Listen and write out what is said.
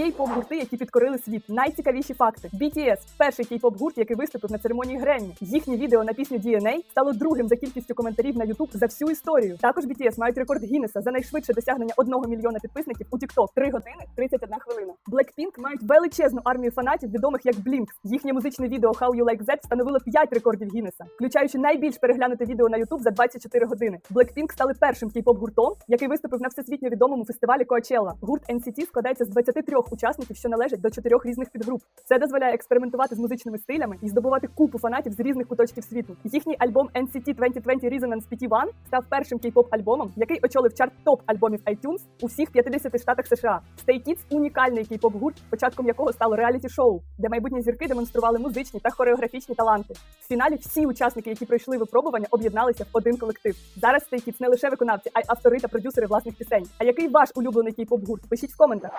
Кей-поп гурти, які підкорили світ. Найцікавіші факти. BTS – перший кей-поп гурт, який виступив на церемонії Греммі. Їхнє відео на пісню DNA стало другим за кількістю коментарів на YouTube за всю історію. Також BTS мають рекорд Гіннеса за найшвидше досягнення 1 мільйона підписників у TikTok – 3 години 31 хвилина. Blackpink мають величезну армію фанатів, відомих як Blink. Їхнє музичне відео How You Like That встановило 5 рекордів Гіннеса, включаючи найбільш переглянуте відео на YouTube за 24 години. Blackpink стали першим кей-поп гуртом, який виступив на всесвітньо відомому фестивалі Coachella. Гурт NCT складається з 23 учасників, що належать до чотирьох різних підгруп. Це дозволяє експериментувати з музичними стилями і здобувати купу фанатів з різних куточків світу. Їхній альбом NCT 2020 Resonance PT1 став першим кей-поп альбомом, який очолив чарт топ альбомів iTunes у всіх 50 штатах США. Stray Kids – унікальний кей-поп гурт, початком якого стало реаліті-шоу, де майбутні зірки демонстрували музичні та хореографічні таланти. В фіналі всі учасники, які пройшли випробування, об'єдналися в один колектив. Зараз цей Kids не лише виконавці, а й автори та продюсери власних пісень. А який ваш улюблений кей-поп гурт? Пишіть в коментах.